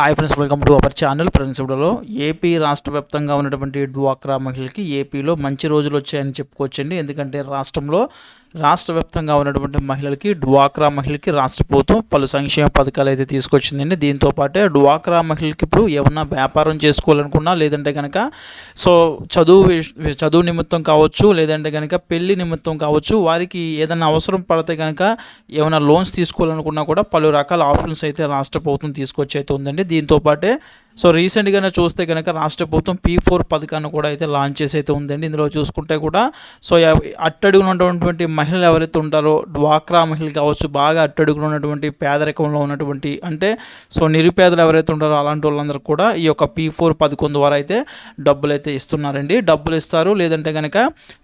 Hi friends welcome to our channel friends ఇప్పుడులో AP రాష్ట్ర వ్యాప్తంగా ఉన్నటువంటి డ్వాక్రా మహిళలకి ఏపీలో మంచి రోజులు వచ్చాయని చెప్పుకోవచ్చండి. ఎందుకంటే రాష్ట్రంలో రాష్ట్ర వ్యాప్తంగా ఉన్నటువంటి మహిళలకి డ్వాక్రా మహిళలకి రాష్ట్ర ప్రభుత్వం పలు సంక్షేమ పథకాలు అయితే తీసుకొచ్చిందండి. దీంతో పాటే డ్వాక్రా మహిళలకి ఇప్పుడు ఏమన్నా వ్యాపారం చేసుకోవాలనుకున్నా లేదంటే కనుక సో చదువు చదువు నిమిత్తం కావచ్చు లేదంటే కనుక పెళ్ళి నిమిత్తం కావచ్చు వారికి ఏదైనా అవసరం పడితే కనుక ఏమైనా లోన్స్ తీసుకోవాలనుకున్నా కూడా పలు రకాల ఆప్షన్స్ అయితే రాష్ట్ర ప్రభుత్వం తీసుకొచ్చి అయితే ఉందండి. దీంతో పాటే సో రీసెంట్గానే చూస్తే కనుక రాష్ట్ర ప్రభుత్వం పీ ఫోర్ పథకాన్ని కూడా అయితే లాంచ్ చేసి అయితే ఉందండి. ఇందులో చూసుకుంటే కూడా సో అట్టడుగున ఉన్నటువంటి మహిళలు ఎవరైతే ఉంటారో డ్వాక్రా మహిళలు కావచ్చు బాగా అట్టడుగున ఉన్నటువంటి పేదరికంలో ఉన్నటువంటి అంటే సో నిరుపేదలు ఎవరైతే ఉంటారో అలాంటి వాళ్ళందరూ కూడా ఈ యొక్క పీ ఫోర్ పథకం ద్వారా అయితే డబ్బులు అయితే ఇస్తున్నారండి. డబ్బులు ఇస్తారు లేదంటే కనుక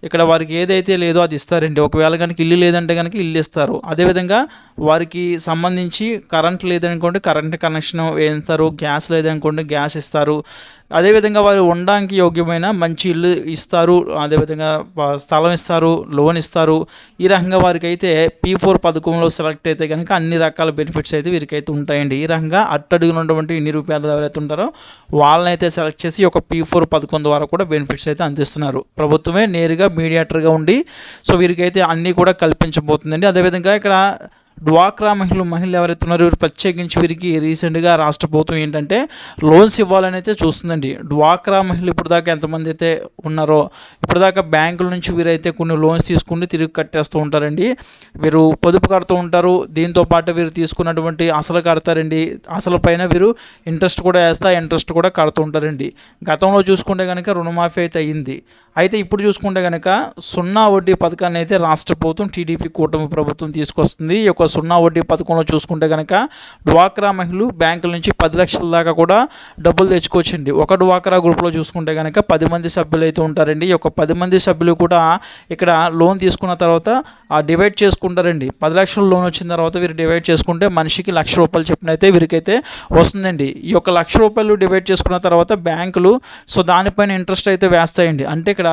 ఇక్కడ వారికి ఏదైతే లేదో అది ఇస్తారండి. ఒకవేళ కనుక ఇల్లు లేదంటే కనుక ఇల్లు ఇస్తారు. అదేవిధంగా వారికి సంబంధించి కరెంట్ లేదనుకోండి కరెంట్ కనెక్షన్ ఇస్తారు గ్యాస్ లేదనుకోండి గ్యాస్ ఇస్తారు. అదేవిధంగా వారు ఉండడానికి యోగ్యమైన మంచి ఇల్లు ఇస్తారు అదేవిధంగా స్థలం ఇస్తారు లోన్ ఇస్తారు. ఈ రకంగా వారికి అయితే పీ ఫోర్ పథకంలో సెలెక్ట్ అయితే కనుక అన్ని రకాల బెనిఫిట్స్ అయితే వీరికైతే ఉంటాయండి. ఈ రకంగా అట్టడుగునటువంటి నిరుపేదలు ఎవరైతే ఉంటారో వాళ్ళనైతే సెలెక్ట్ చేసి ఒక పీ ఫోర్ పథకం ద్వారా కూడా బెనిఫిట్స్ అయితే అందిస్తున్నారు. ప్రభుత్వమే నేరుగా మీడియేటర్గా ఉండి సో వీరికైతే అన్నీ కూడా కల్పించబోతుందండి. అదేవిధంగా ఇక్కడ డ్వాక్రా మహిళలు మహిళలు ఎవరైతే ఉన్నారో వీరు ప్రత్యేకించి వీరికి రీసెంట్గా రాష్ట్ర ప్రభుత్వం ఏంటంటే లోన్స్ ఇవ్వాలని అయితే చూస్తుందండి. డ్వాక్రా మహిళలు ఇప్పుడు దాకా ఎంతమంది అయితే ఉన్నారో ఇప్పుడు దాకా బ్యాంకుల నుంచి వీరైతే కొన్ని లోన్స్ తీసుకుని తిరిగి కట్టేస్తూ ఉంటారండి. వీరు పొదుపు కడుతూ ఉంటారు. దీంతో పాటు వీరు తీసుకున్నటువంటి అసలు కడతారండి. అసలు పైన వీరు ఇంట్రెస్ట్ కూడా వేస్తా ఇంట్రెస్ట్ కూడా కడుతూ ఉంటారండి. గతంలో చూసుకుంటే కనుక రుణమాఫీ అయితే అయ్యింది అయితే ఇప్పుడు చూసుకుంటే కనుక సున్నా వడ్డీ పథకాన్ని అయితే రాష్ట్ర ప్రభుత్వం టీడీపీ కూటమి ప్రభుత్వం తీసుకొస్తుంది. ఈ యొక్క సున్నా వడ్డీ పథకంలో చూసుకుంటే కనుక డ్వాక్రా మహిళలు బ్యాంకుల నుంచి పది లక్షల దాకా కూడా డబ్బులు తెచ్చుకోవచ్చండి ఒక డ్వాక్రా గ్రూప్లో చూసుకుంటే కనుక పది మంది సభ్యులు అయితే ఉంటారండి. ఈ యొక్క పది మంది సభ్యులు కూడా ఇక్కడ లోన్ తీసుకున్న తర్వాత ఆ డివైడ్ చేసుకుంటారండి. పది లక్షల లోన్ వచ్చిన తర్వాత వీరు డివైడ్ చేసుకుంటే మనిషికి లక్ష రూపాయలు చెప్పిన అయితే వీరికైతే వస్తుందండి. ఈ యొక్క లక్ష రూపాయలు డివైడ్ చేసుకున్న తర్వాత బ్యాంకులు సో దానిపైన ఇంట్రెస్ట్ అయితే వేస్తాయండి. అంటే ఇక్కడ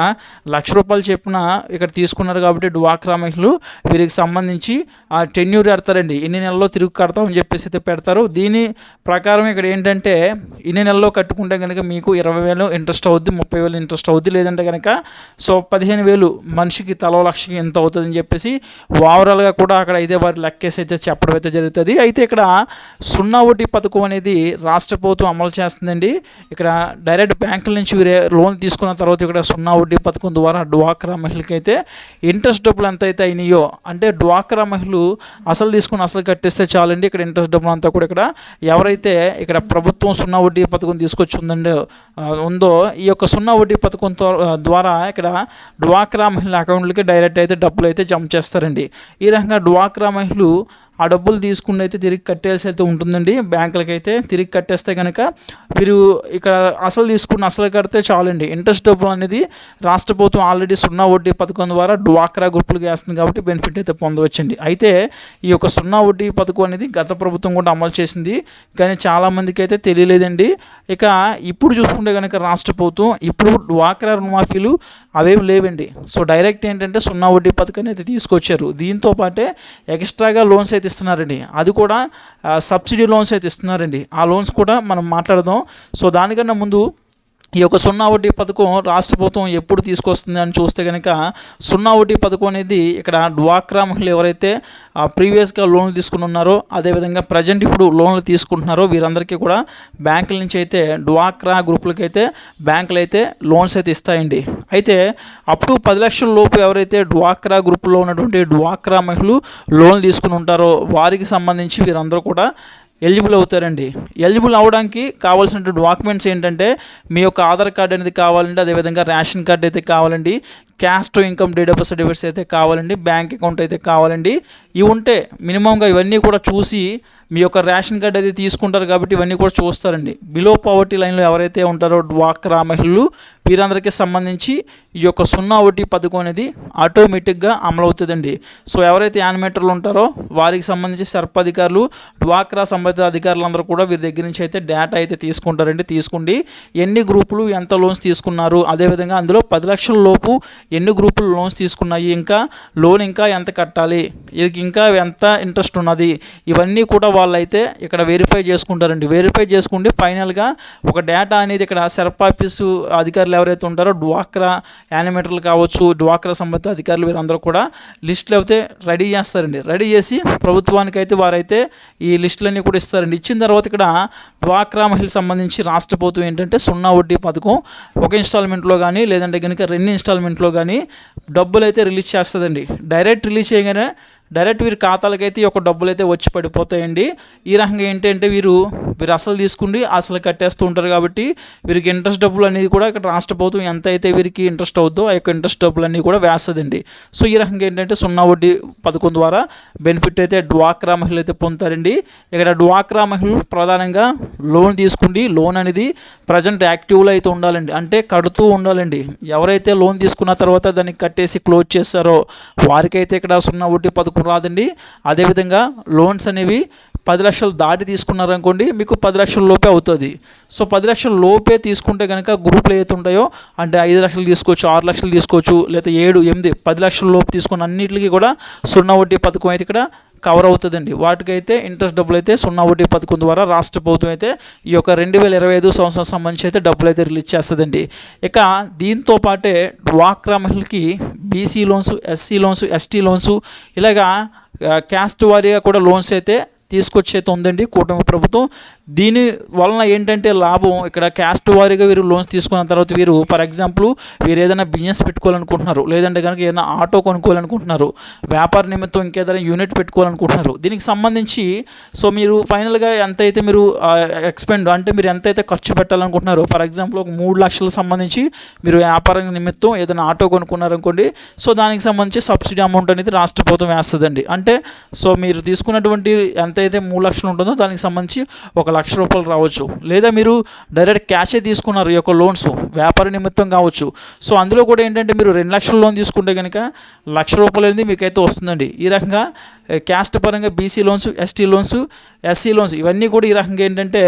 లక్ష రూపాయలు చెప్పిన ఇక్కడ తీసుకున్నారు కాబట్టి డ్వాక్రా మహిళలు వీరికి సంబంధించి ఆ టెన్యూర్ పెడతారండి ఎన్ని నెలల్లో తిరిగి కడతామని చెప్పేసి అయితే పెడతారు. దీని ప్రకారం ఇక్కడ ఏంటంటే ఇన్ని నెలల్లో కట్టుకుంటే కనుక మీకు ఇరవై వేలు ఇంట్రెస్ట్ అవుద్ది ముప్పై వేలు ఇంట్రెస్ట్ అవుద్ది. లేదంటే కనుక సో పదిహేను వేలు మనిషికి తలో లక్షకి ఎంత అవుతుందని చెప్పేసి ఓవరాల్గా కూడా అక్కడ అయితే వారు లెక్కేసి అయితే చెప్పడం అయితే జరుగుతుంది. అయితే ఇక్కడ సున్నా వడ్డీ పథకం అనేది రాష్ట్ర ప్రభుత్వం అమలు చేస్తుందండి. ఇక్కడ డైరెక్ట్ బ్యాంకుల నుంచి లోన్ తీసుకున్న తర్వాత ఇక్కడ సున్నా వడ్డీ పథకం ద్వారా డ్వాక్రా మహిళకి అయితే ఇంట్రెస్ట్ డబ్బులు ఎంత అయితే అయినాయో అంటే డ్వాక్రా మహిళలు అసలు తీసుకుని అసలు కట్టేస్తే చాలండి. ఇక్కడ ఇంట్రెస్ట్ డబ్బులు అంతా కూడా ఇక్కడ ఎవరైతే ఇక్కడ ప్రభుత్వం సున్నా వడ్డీ పథకం తీసుకొచ్చి ఉందండి ఉందో ఈ యొక్క సున్నా వడ్డీ పథకం తో- ద్వారా ఇక్కడ డ్వాక్రా మహిళల అకౌంట్లకి డైరెక్ట్ అయితే డబ్బులు అయితే జమ చేస్తారండి. ఈ రకంగా డ్వాక్రా మహిళలు ఆ డబ్బులు తీసుకుని అయితే తిరిగి కట్టేయాల్సి అయితే ఉంటుందండి. బ్యాంకులకి అయితే తిరిగి కట్టేస్తే కనుక మీరు ఇక్కడ అసలు తీసుకున్న అసలు కడితే చాలండి. ఇంట్రెస్ట్ డబ్బులు అనేది రాష్ట్ర ప్రభుత్వం ఆల్రెడీ సున్నా వడ్డీ పథకం ద్వారా డ్వాక్రా గ్రూపులకు వేస్తుంది కాబట్టి బెనిఫిట్ అయితే పొందవచ్చండి. అయితే ఈ యొక్క సున్నా వడ్డీ పథకం అనేది గత ప్రభుత్వం కూడా అమలు చేసింది. కానీ చాలామందికి అయితే తెలియలేదండి. ఇక ఇప్పుడు చూసుకుంటే కనుక రాష్ట్ర ప్రభుత్వం ఇప్పుడు డ్వాక్రా రుణమాఫీలు అవేవి లేవండి. సో డైరెక్ట్ ఏంటంటే సున్నా వడ్డీ పథకాన్ని అయితే తీసుకొచ్చారు. దీంతో పాటే ఎక్స్ట్రాగా లోన్స్ అయితే ఇస్తున్నారండి. అది కూడా సబ్సిడీ లోన్స్ అయితే ఇస్తున్నారండి. ఆ లోన్స్ కూడా మనం మాట్లాడదాం. సో దానికన్నా ముందు ఈ యొక్క సున్నా వడ్డీ పథకం రాష్ట్ర ప్రభుత్వం ఎప్పుడు తీసుకొస్తుంది అని చూస్తే కనుక సున్నా వడ్డీ పథకం అనేది ఇక్కడ డ్వాక్రా మహిళలు ఎవరైతే ప్రీవియస్గా లోన్లు తీసుకుని ఉన్నారో అదేవిధంగా ప్రజెంట్ ఇప్పుడు లోన్లు తీసుకుంటున్నారో వీరందరికీ కూడా బ్యాంకుల నుంచి అయితే డ్వాక్రా గ్రూపులకి అయితే బ్యాంకులు అయితే లోన్స్ అయితే ఇస్తాయండి. అయితే అప్పుడు పది లక్షల లోపు ఎవరైతే డ్వాక్రా గ్రూపులో ఉన్నటువంటి డ్వాక్రా మహిళలు లోన్లు తీసుకుని ఉంటారో వారికి సంబంధించి వీరందరూ కూడా ఎలిజిబుల్ అవుతారండి. ఎలిజిబుల్ అవడానికి కావాల్సిన డాక్యుమెంట్స్ ఏంటంటే మీ యొక్క ఆధార్ కార్డ్ అనేది కావాలండి అదేవిధంగా రేషన్ కార్డ్ అయితే కావాలండి caste income date of certificates అయితే కావాలండి బ్యాంక్ అకౌంట్ అయితే కావాలండి. ఇవి ఉంటే మినిమంగా ఇవన్నీ కూడా చూసి మీ యొక్క రేషన్ కార్డ్ అయితే తీసుకుంటారు కాబట్టి ఇవన్నీ కూడా చూస్తారండి. బిలో పవర్టీ లైన్లో ఎవరైతే ఉంటారో డ్వాక్రా మహిళలు వీరందరికీ సంబంధించి ఈ యొక్క సున్నా ఒకటి పథకం అనేది ఆటోమేటిక్గా అమలవుతుందండి. సో ఎవరైతే యానిమేటర్లు ఉంటారో వారికి సంబంధించి సర్పధికారులు డ్వాక్రా సంబంధిత అధికారులందరూ కూడా వీరి దగ్గర నుంచి అయితే డేటా అయితే తీసుకుంటారండి. తీసుకుండి ఎన్ని గ్రూపులు ఎంత లోన్స్ తీసుకున్నారు అదేవిధంగా అందులో పది లక్షల లోపు ఎన్ని గ్రూపులు లోన్స్ తీసుకున్నాయి ఇంకా లోన్ ఇంకా ఎంత కట్టాలి వీరికి ఇంకా ఎంత ఇంట్రెస్ట్ ఉన్నది ఇవన్నీ కూడా వాళ్ళైతే ఇక్కడ వెరిఫై చేసుకుంటారండి. వెరిఫై చేసుకుంటే ఫైనల్గా ఒక డేటా అనేది ఇక్కడ సెర్ప్ ఆఫీసు అధికారులు ఎవరైతే ఉంటారో డ్వాక్రా యానిమేటర్లు కావచ్చు డ్వాక్రా సంబంధిత అధికారులు వీరందరూ కూడా లిస్టులు అయితే రెడీ చేస్తారండి. రెడీ చేసి ప్రభుత్వానికి అయితే వారైతే ఈ లిస్టులన్నీ కూడా ఇస్తారండి. ఇచ్చిన తర్వాత ఇక్కడ డ్వాక్రా మహిళ సంబంధించి రాష్ట్ర ప్రభుత్వం ఏంటంటే సున్నా వడ్డీ పథకం ఒక ఇన్స్టాల్మెంట్లో కానీ లేదంటే కనుక రెండు ఇన్స్టాల్మెంట్లో కానీ డబ్బులు అయితే రిలీజ్ చేస్తుందండి. డైరెక్ట్ రిలీజ్ చేయగానే డైరెక్ట్ వీరి ఖాతాలకైతే ఈ యొక్క డబ్బులు అయితే వచ్చి పడిపోతాయండి. ఈ రకంగా ఏంటంటే వీరు వీరు అసలు తీసుకుండి అసలు కట్టేస్తూ ఉంటారు కాబట్టి వీరికి ఇంట్రెస్ట్ డబ్బులు అనేది కూడా ఇక్కడ రాష్ట్ర ప్రభుత్వం ఎంత అయితే వీరికి ఇంట్రెస్ట్ అవుద్దో ఆ యొక్క ఇంట్రెస్ట్ డబ్బులు అన్నీ కూడా వేస్తుందండి. సో ఈ రకంగా ఏంటంటే సున్నా వడ్డీ పథకం ద్వారా బెనిఫిట్ అయితే డ్వాక్రా మహిళలు అయితే పొందుతారండి. ఇక్కడ డ్వాక్రా మహిళలు ప్రధానంగా లోన్ తీసుకుండి లోన్ అనేది ప్రజెంట్ యాక్టివ్లో అయితే ఉండాలండి. అంటే కడుతూ ఉండాలండి. ఎవరైతే లోన్ తీసుకున్న తర్వాత దాన్ని కట్టేసి క్లోజ్ చేస్తారో వారికైతే ఇక్కడ సున్నా వడ్డీ పథకం రాదండి. అదేవిధంగా లోన్స్ అనేవి పది లక్షలు దాటి తీసుకున్నారనుకోండి మీకు పది లక్షల లోపే అవుతుంది. సో పది లక్షల లోపే తీసుకుంటే కనుక గ్రూప్లు ఏవైతే ఉంటాయో అంటే ఐదు లక్షలు తీసుకోవచ్చు ఆరు లక్షలు తీసుకోవచ్చు లేదా ఏడు ఎనిమిది పది లక్షల లోపు తీసుకున్న అన్నిటికీ కూడా సున్నా వడ్డీ పథకం అయితే ఇక్కడ కవర్ అవుతుందండి. వాటికైతే ఇంట్రెస్ట్ డబ్బులు అయితే సున్నా వడ్డీ పథకం ద్వారా రాష్ట్ర ప్రభుత్వం అయితే ఈ యొక్క రెండు వేల ఇరవై ఐదు సంవత్సరం సంబంధించి అయితే డబ్బులు అయితే రిలీజ్ చేస్తుందండి. ఇక దీంతో పాటే డ్వాక్రా మహిళలకి BC loans SC loans ST loans ఇలాగా క్యాస్ట్ వారీగా కూడా లోన్స్ అయితే తీసుకొచ్చేది ఉందండి కూటమి ప్రభుత్వం. దీని వలన ఏంటంటే లాభం ఇక్కడ క్యాస్ట్ వారీగా వీరు లోన్స్ తీసుకున్న తర్వాత వీరు ఫర్ ఎగ్జాంపుల్ వీరు ఏదైనా బిజినెస్ పెట్టుకోవాలనుకుంటున్నారు లేదంటే కనుక ఏదైనా ఆటో కొనుక్కోవాలనుకుంటున్నారు వ్యాపార నిమిత్తం ఇంకేదైనా యూనిట్ పెట్టుకోవాలనుకుంటున్నారు. దీనికి సంబంధించి సో మీరు ఫైనల్గా ఎంతైతే మీరు ఎక్స్పెండ్ అంటే మీరు ఎంతైతే ఖర్చు పెట్టాలనుకుంటున్నారో ఫర్ ఎగ్జాంపుల్ ఒక మూడు లక్షలకు సంబంధించి మీరు వ్యాపారం నిమిత్తం ఏదైనా ఆటో కొనుక్కున్నారనుకోండి సో దానికి సంబంధించి సబ్సిడీ అమౌంట్ అనేది రాష్ట్ర ప్రభుత్వం వేస్తుందండి. అంటే సో మీరు తీసుకున్నటువంటి ఎంతైతే మూడు లక్షలు ఉంటుందో దానికి సంబంధించి ఒక లక్ష రూపాయలు రావచ్చు. లేదా మీరు డైరెక్ట్ క్యాషే తీసుకున్నారు ఈ యొక్క లోన్స్ వ్యాపార నిమిత్తం కావచ్చు. సో అందులో కూడా ఏంటంటే మీరు రెండు లక్షల లోన్ తీసుకుంటే కనుక లక్ష రూపాయలు అనేది మీకైతే వస్తుందండి. ఈ రకంగా క్యాస్ట్ పరంగా BC loans ST loans SC loans ఇవన్నీ కూడా ఈ రకంగా ఏంటంటే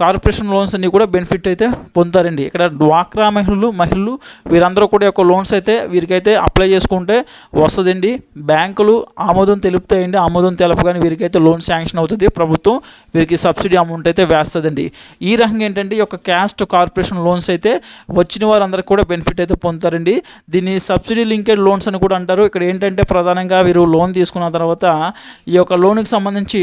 కార్పొరేషన్ లోన్స్ అన్నీ కూడా బెనిఫిట్ అయితే పొందుతారండి. ఇక్కడ డ్వాక్రా మహిళలు మహిళలు వీరందరూ కూడా యొక్క లోన్స్ అయితే వీరికైతే అప్లై చేసుకుంటే వస్తుందండి. బ్యాంకులు ఆమోదం తెలుపుతాయండి. ఆమోదం తెలపగానే వీరికైతే లోన్ శాంక్షన్ అవుతుంది. ప్రభుత్వం వీరికి సబ్సిడీ అమౌంట్ అయితే వేస్తుందండి. ఈ రకంగా ఏంటంటే ఈ యొక్క క్యాస్ట్ కార్పొరేషన్ లోన్స్ అయితే వచ్చిన వారందరికీ కూడా బెనిఫిట్ అయితే పొందుతారండి. దీన్ని సబ్సిడీ లింకెడ్ లోన్స్ అని కూడా అంటారు. ఇక్కడ ఏంటంటే ప్రధానంగా వీరు లోన్ తీసుకున్న తర్వాత ఈ యొక్క లోన్కి సంబంధించి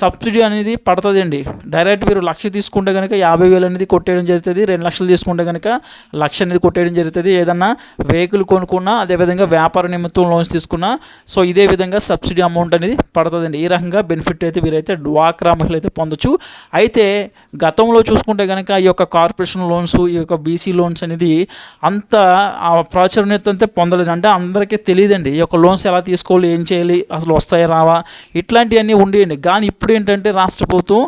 సబ్సిడీ అనేది పడుతుందండి. డైరెక్ట్ వీరు లక్ష తీసుకుంటే కనుక యాభై వేలు అనేది కొట్టేయడం జరుగుతుంది. రెండు లక్షలు తీసుకుంటే కనుక లక్ష అనేది కొట్టేయడం జరుగుతుంది. ఏదన్నా వెహికల్ కొనుక్కున్నా అదేవిధంగా వ్యాపార నిమిత్తం లోన్స్ తీసుకున్నా సో ఇదే విధంగా సబ్సిడీ అమౌంట్ అనేది పడుతుందండి. ఈ రకంగా బెనిఫిట్ అయితే వీరైతే డ్వాక్రా మహిళ అయితే పొందొచ్చు. అయితే గతంలో చూసుకుంటే కనుక ఈ యొక్క కార్పొరేషన్ లోన్స్ ఈ యొక్క బీసీ లోన్స్ అనేది అంత ప్రాచుర్యత అంతే పొందలేదు. అంటే అందరికీ తెలియదండి. ఈ యొక్క లోన్స్ ఎలా తీసుకోవాలి ఏం చేయాలి అసలు వస్తాయా రావా? ఇట్లాంటివన్నీ ఉండేయండి. కానీ ఇప్పుడు ఏంటంటే రాష్ట్ర ప్రభుత్వం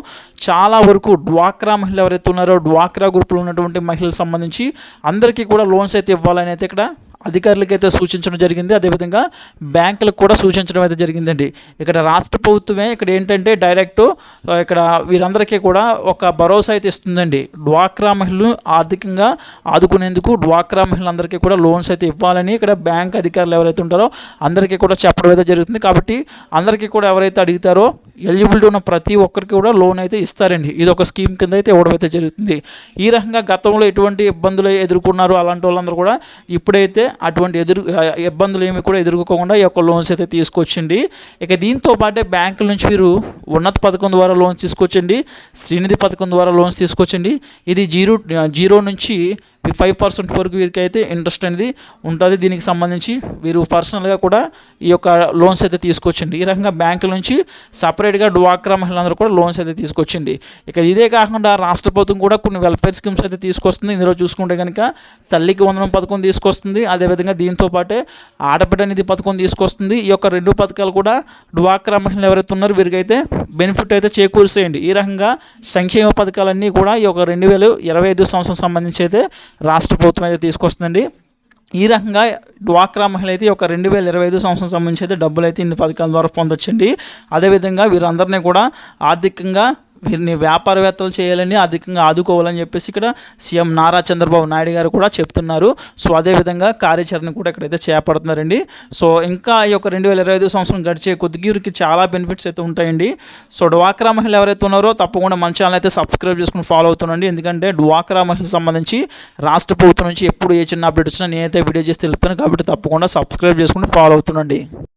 చాలా వరకు డ్వాక్రా మహిళలు ఎవరైతే ఉన్నారో డ్వాక్రా గ్రూప్లో ఉన్నటువంటి మహిళలకు సంబంధించి అందరికీ కూడా లోన్స్ అయితే ఇవ్వాలని అయితే ఇక్కడ అధికారులకు అయితే సూచించడం జరిగింది. అదేవిధంగా బ్యాంకులకు కూడా సూచించడం అయితే జరిగిందండి. ఇక్కడ రాష్ట్ర ప్రభుత్వమే ఇక్కడ ఏంటంటే డైరెక్ట్ ఇక్కడ వీరందరికీ కూడా ఒక భరోసా అయితే ఇస్తుందండి. డ్వాక్రా మహిళలు ఆర్థికంగా ఆదుకునేందుకు డ్వాక్రా మహిళలందరికీ కూడా లోన్స్ అయితే ఇవ్వాలని ఇక్కడ బ్యాంక్ అధికారులు ఎవరైతే ఉంటారో అందరికీ కూడా చెప్పడం అయితే జరుగుతుంది. కాబట్టి అందరికీ కూడా ఎవరైతే అడుగుతారో ఎలిజిబిలిటీ ఉన్న ప్రతి ఒక్కరికి కూడా లోన్ అయితే ఇస్తారండి. ఇది ఒక స్కీమ్ కింద అయితే ఇవ్వడం అయితే జరుగుతుంది. ఈ రకంగా గతంలో ఎటువంటి ఇబ్బందులు ఎదుర్కొన్నారు అలాంటి వాళ్ళందరూ కూడా ఇప్పుడైతే అటువంటి ఎదురు ఇబ్బందులు ఏమి కూడా ఎదుర్కోకుండా ఈ యొక్క లోన్స్ అయితే తీసుకొచ్చింది. ఇక దీంతో పాటే బ్యాంకుల నుంచి మీరు ఉన్నత పథకం ద్వారా లోన్స్ తీసుకొచ్చండి శ్రీనిధి పథకం ద్వారా లోన్స్ తీసుకొచ్చండి ఇది జీరో జీరో నుంచి ఫైవ్ పర్సెంట్ వరకు వీరికి అయితే ఇంట్రెస్ట్ అనేది ఉంటుంది. దీనికి సంబంధించి వీరు పర్సనల్గా కూడా ఈ యొక్క లోన్స్ అయితే తీసుకొచ్చండి. ఈ రకంగా బ్యాంకుల నుంచి సపరేట్గా డ్వాక్రా మహిళలందరూ కూడా లోన్స్ అయితే తీసుకొచ్చింది ఇక ఇదే కాకుండా రాష్ట్ర ప్రభుత్వం కూడా కొన్ని వెల్ఫేర్ స్కీమ్స్ అయితే తీసుకొస్తుంది. ఇందులో చూసుకుంటే కనుక తల్లికి వందనం పథకం తీసుకొస్తుంది. అదేవిధంగా దీంతో పాటే ఆడబిడ్డ నిధి పథకం తీసుకొస్తుంది. ఈ యొక్క రెండు పథకాలు కూడా డ్వాక్రా మహిళలు ఎవరైతే ఉన్నారో వీరికైతే బెనిఫిట్ అయితే చేకూరుస్తాయండి. ఈ రకంగా సంక్షేమ పథకాలన్నీ కూడా ఈ యొక్క రెండు వేల ఇరవై ఐదు సంవత్సరం సంబంధించి అయితే రాష్ట్ర ప్రభుత్వం అయితే తీసుకొస్తుందండి. ఈ రకంగా డ్వాక్రా మహిళ అయితే ఒక రెండు వేల ఇరవై ఐదు సంవత్సరం సంబంధించి అయితే డబ్బులు అయితే ఇన్ని పథకాల ద్వారా పొందొచ్చండి. అదేవిధంగా వీరందరినీ కూడా ఆర్థికంగా వీరిని వ్యాపారవేత్తలు చేయాలని అధికంగా ఆదుకోవాలని చెప్పేసి ఇక్కడ సీఎం నారా చంద్రబాబు నాయుడు గారు కూడా చెప్తున్నారు. సో అదేవిధంగా కార్యాచరణ కూడా ఇక్కడైతే చేపడుతున్నారండి. సో ఇంకా ఈ యొక్క రెండు వేల ఇరవై ఐదు సంవత్సరం గడిచే కొద్దిగా వీరికి చాలా బెనిఫిట్స్ అయితే ఉంటాయండి. సో డ్వాక్రా మహిళలు ఎవరైతే ఉన్నారో తప్పకుండా మన ఛానల్ అయితే సబ్స్క్రైబ్ చేసుకుని ఫాలో అవుతుండండి. ఎందుకంటే డ్వాక్రా మహిళలకు సంబంధించి రాష్ట్ర ప్రభుత్వం నుంచి ఎప్పుడు ఏ చిన్న అప్డేట్ వచ్చినా నేనైతే వీడియో చేసి తెలుపుతాను కాబట్టి తప్పకుండా సబ్స్క్రైబ్ చేసుకుని ఫాలో అవుతుండండి.